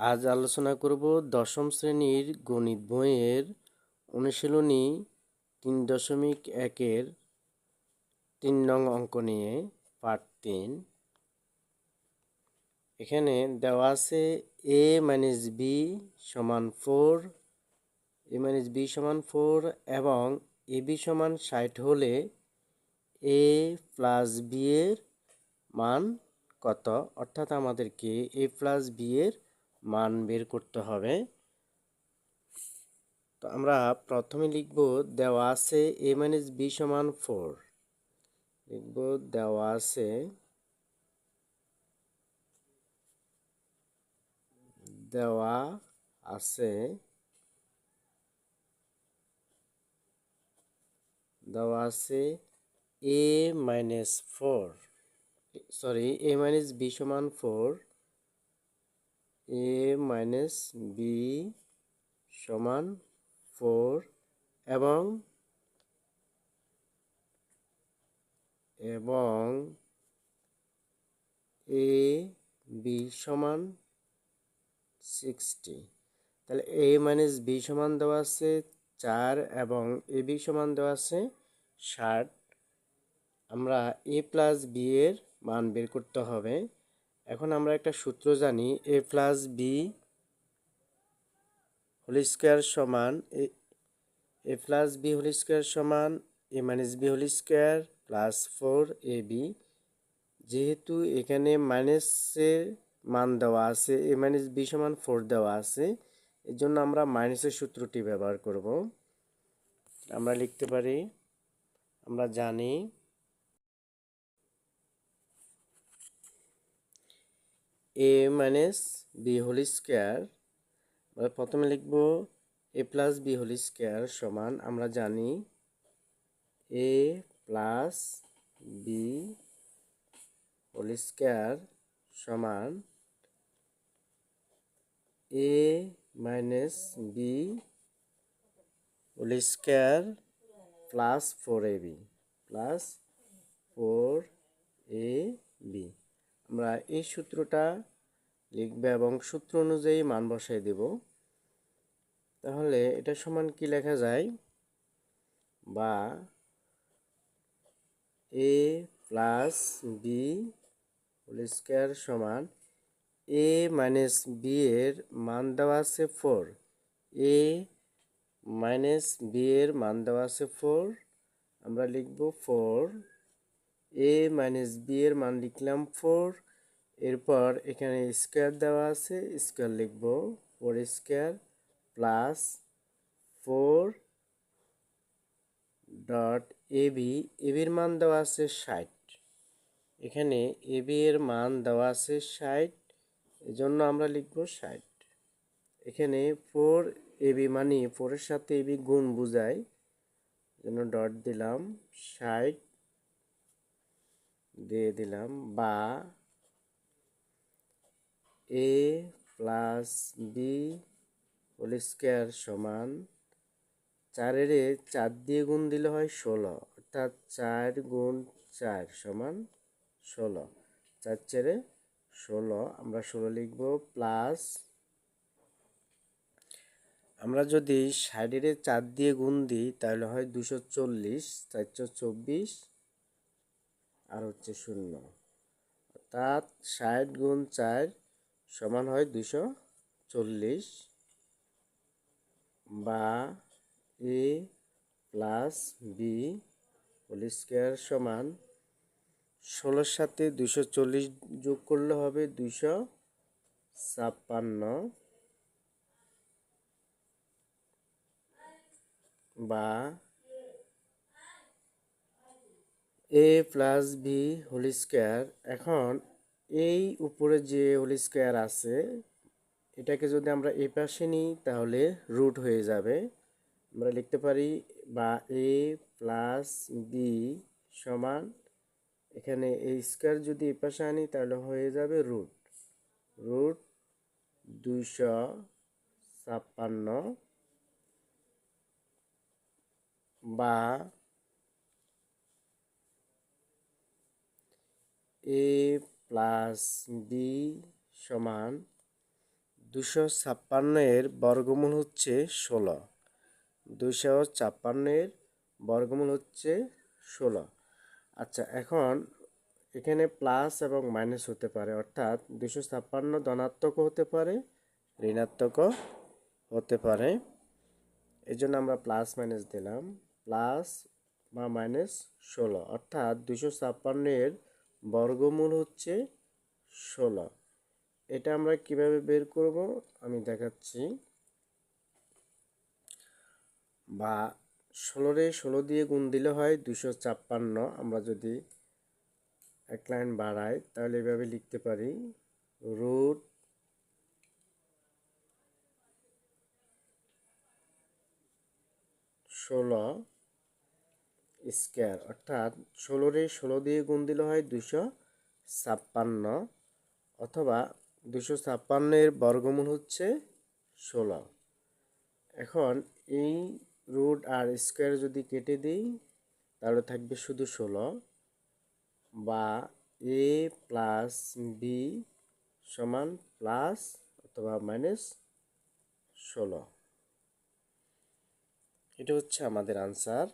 আজ আলোচনা করব দশম শ্রেণির গণিত বইয়ের অনুশীলনী তিন দশমিক একের তিন নং অঙ্ক নিয়ে, পার্ট তিন। এখানে দেওয়া আছে এ মাইনাস বি সমান ফোর, এ মাইনাস বি সমান ফোর এবং এ বি সমান ষাট হলে এ প্লাস বি এর মান কত? অর্থাৎ আমাদেরকে এ প্লাস বি এর মান বের করতে হবে। তো আমরা প্রথমে লিখব দেওয়া আছে এ মাইনাস বি সমান ফোর লিখব দেওয়া আছে দেওয়া আছে দেওয়া আছে A minus four sorry A minus B সমান ফোর এ মাইনাস বি সমান ফোর এবং এবং এ বি সমান সিক্সটি তাহলে এ মাইনাস বি সমান দেওয়া আছে চার এবং এ বি সমান দেওয়া আছে ষাট। আমরা এ প্লাস বি এর মান বের করতে হবে। এখন আমরা একটা সূত্র জানি A plus B whole square সমান A plus B whole square সমান A minus B whole square plus four A B যেহেতু এখানে মাইনাসের মান দেওয়া আছে এ মাইনাস বি সমান ফোর দেওয়া আছে এর জন্য আমরা মাইনাসের সূত্রটি ব্যবহার করব। আমরা লিখতে পারি, আমরা জানি A minus B whole square প্রথমে লিখব A plus B whole square সমান, আমরা জানি A plus B whole square সমান A minus B whole square plus four A B plus four A B আমরা এই সূত্রটা লিখবে এবং সূত্র অনুযায়ী মান বসাই দেব। তাহলে এটা সমান কি লেখা যায়? বা A plus B whole square সমান এ মাইনাস বি এর মান দেওয়া আছে ফোর। এ মাইনাস বি এর মান দেওয়া আছে ফোর। আমরা লিখব ফোর। এ মাইনাস বি এর মান লিখলাম ফোর। এরপর এখানে স্কোয়ার দেওয়া আছে স্কোয়ার লিখব four square plus four dot A B এবির মান দেওয়া আছে ষাট। এখানে এবি এর মান দেওয়া আছে ষাট, এজন্য আমরা লিখব ষাট। এখানে ফোর এবি মানে ফোরের সাথে এবি গুণ বুঝায় জন্য ডট দিলাম ষাট, দিয়ে দিলাম বা A plus B whole square সমান চারের চার দিয়ে গুণ দিলে হয় ষোলো, অর্থাৎ চার গুণ চার সমান ষোলো, চার চারে ষোলো, আমরা ষোলো লিখব প্লাস আমরা যদি ষাটের চার দিয়ে গুণ দিই, তাহলে হয় দুশো চল্লিশ, চারশো চব্বিশ, আর হচ্ছে শূন্য, অর্থাৎ ষাট গুণ চার সমান হয় দুশো চল্লিশ বা A plus B whole square সমান ষোলোর সাথে দুশো চল্লিশ যোগ করলে হবে দুশো ছাপ্পান্ন বা A plus B whole square. এখন এই উপরে যে হোল স্কোয়ার আছে, এটাকে যদি আমরা এ পাশে নিই, তাহলে রুট হয়ে যাবে। আমরা লিখতে পারি বা এ প্লাস বি সমান, এখানে এই স্কোয়ার যদি এ পাশে আনি, তাহলে হয়ে যাবে রুট। রুট দুইশো ছাপ্পান্ন বা এ প্লাস বি সমান দুশো ছাপ্পান্ন এর বর্গমূল হচ্ছে ষোলো। দুশো ছাপ্পান্নের বর্গমূল হচ্ছে ষোলো। আচ্ছা এখন এখানে প্লাস এবং মাইনাস হতে পারে, অর্থাৎ দুশো ছাপ্পান্ন ধনাত্মকও হতে পারে, ঋণাত্মকও হতে পারে। এই জন্য আমরা প্লাস মাইনাস দিলাম, প্লাস বা মাইনাস ষোলো, অর্থাৎ দুশো ছাপ্পান্নের বর্গমূল হচ্ছে ষোলো। এটা আমরা কীভাবে বের করব? আমি দেখাচ্ছি। বা ষোলোরে ষোলো দিয়ে গুণ দিলে হয় দুশো ছাপ্পান্ন। আমরা যদি এক লাইন বাড়াই, তাহলে এভাবে লিখতে পারি। রুট ষোলো স্কোয়ার, অর্থাৎ ষোলোরে ষোলো দিয়ে গুণ দিলে হয় দুশো ছাপ্পান্ন, অথবা দুশো ছাপ্পান্নের বর্গমূল হচ্ছে ষোলো। এখন এই রুট আর স্কোয়ার যদি কেটে দিই, তাহলে থাকবে শুধু ষোলো বা এ প্লাস বি সমান প্লাস অথবা মাইনাস ষোলো। এটা হচ্ছে আমাদের আনসার।